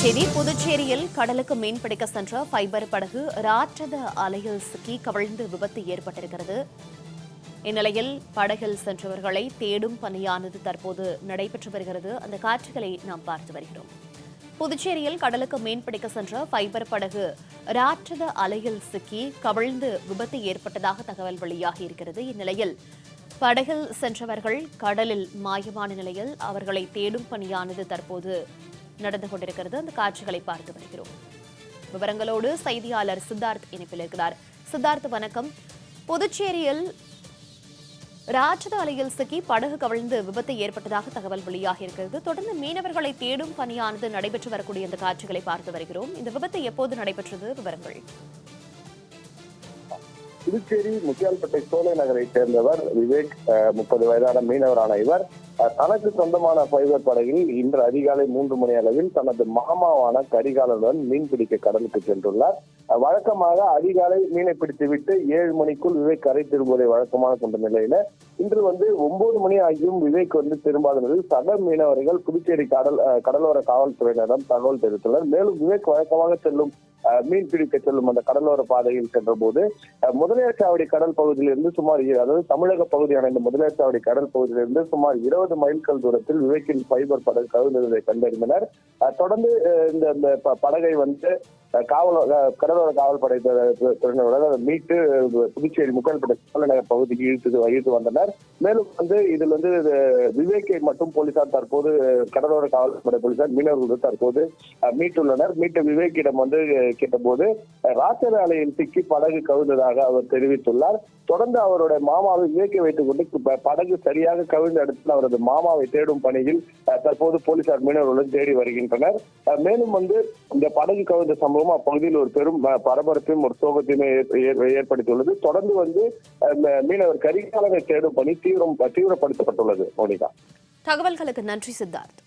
செய்தி புதுச்சேரியில் கடலுக்கு மீன்பிடிக்க சென்ற ஃபைபர் படகு ராட்சத அலையில் சிக்கி கவிழ்ந்து விபத்து ஏற்பட்டிருக்கிறது. இந்நிலையில் படகில் சென்றவர்களை தேடும் பணியானது தற்போது நடைபெற்று வருகிறது. அந்த காட்சிகளை நாம் பார்த்து வருகிறோம். புதுச்சேரியில் கடலுக்கு மீன்பிடிக்க சென்ற ஃபைபர் படகு ராட்சத அலையில் சிக்கி கவிழ்ந்து விபத்து ஏற்பட்டதாக தகவல் வெளியாகி இருக்கிறது. இந்நிலையில் படகில் சென்றவர்கள் கடலில் மாயமான நிலையில் அவர்களை தேடும் பணியானது தற்போது நடந்து கொண்டிருக்கிறது. அந்த காட்சிகளை பார்த்து வருகிறோம். விவரங்களோடு செய்தியாளர் சித்தார்த் இணைப்பில் இருக்கிறார். சித்தார்த் வணக்கம். புதுச்சேரியில் ராட்சத சிக்கி படகு கவிழ்ந்து விபத்து ஏற்பட்டதாக தகவல் வெளியாகி இருக்கிறது. தொடர்ந்து மீனவர்களை தேடும் பணியானது நடைபெற்று வரக்கூடிய இந்த காட்சிகளை பார்த்து வருகிறோம். இந்த விபத்து எப்போது நடைபெற்றது? விவரங்கள். புதுச்சேரி முத்தியால்பேட்டை சோலை நகரை சேர்ந்தவர் விவேக் முப்பது வயதான மீனவரான இவர். தனக்கு சொந்தமான பைபர் படகில் இன்று அதிகாலை மூன்று மணி அளவில் தனது மாமாவான கரிகாலனுடன் மீன் பிடிக்க கடலுக்கு சென்றுள்ளார். வழக்கமாக அதிகாலை மீனை பிடித்துவிட்டு ஏழு மணிக்குள் விவேக் கரை திரும்புவதை வழக்கமாக கொண்ட நிலையில இன்று வந்து ஒன்பது மணி ஆகியும் விவேக் வந்து திரும்பாத நிலையில் சக மீனவர்கள் புதுச்சேரி கடல் கடலோர காவல்துறையினரிடம் தகவல் தெரிவித்துள்ளனர். மேலும் விவேக் வழக்கமாக செல்லும் மீன் பிடிக்க செல்லும் அந்த கடலோர பாதையில் சென்ற போது முதலியார்சாவடி கடல் பகுதியிலிருந்து சுமார் அதாவது தமிழக பகுதியான இந்த முதலியார்சாவடி கடல் பகுதியிலிருந்து சுமார் இருபது மைல்கள் தூரத்தில் விவேக்கின் ஃபைபர் படகு கவிழ்ந்ததை கண்டறிந்தனர். தொடர்ந்து இந்த ப- படகை வந்து காவல் கடலோர காவல்படை துறையினருடன் மீட்டு புதுச்சேரி முக்கல்பேட்டை சோழநகர் பகுதிக்கு இழுத்து இழுத்து வந்தனர். மேலும் வந்து இதில் வந்து விவேக்கை மட்டும் போலீசார் தற்போது கடலோர காவல்படை போலீசார் மீனவர்கள் தற்போது மீட்டுள்ளனர். மீட்ட விவேக்கிடம் வந்து கேட்டபோது அஹ், ராத்திர அலையில் சிக்கி படகு கவிழ்ந்ததாக அவர் தெரிவித்துள்ளார். தொடர்ந்து அவருடைய மாமாவை விவேக்கை வைத்துக் கொண்டு படகு சரியாக கவிழ்ந்த இடத்தில் அவரது மாமாவை தேடும் பணியில் தற்போது போலீசார் மீனவர்களுடன் தேடி வருகின்றனர். மேலும் வந்து இந்த படகு கவிழ்ந்த சம்பவம் அப்பகுதியில் ஒரு பெரும் பரபரப்பையும் ஒரு சோகத்தையுமே ஏற்படுத்தியுள்ளது. தொடர்ந்து வந்து மீனவர் கரிகாலனை தேடும் பணி தீவிரம் தீவிரப்படுத்தப்பட்டுள்ளது மோனிகா தகவல்களுக்கு நன்றி சித்தார்த்.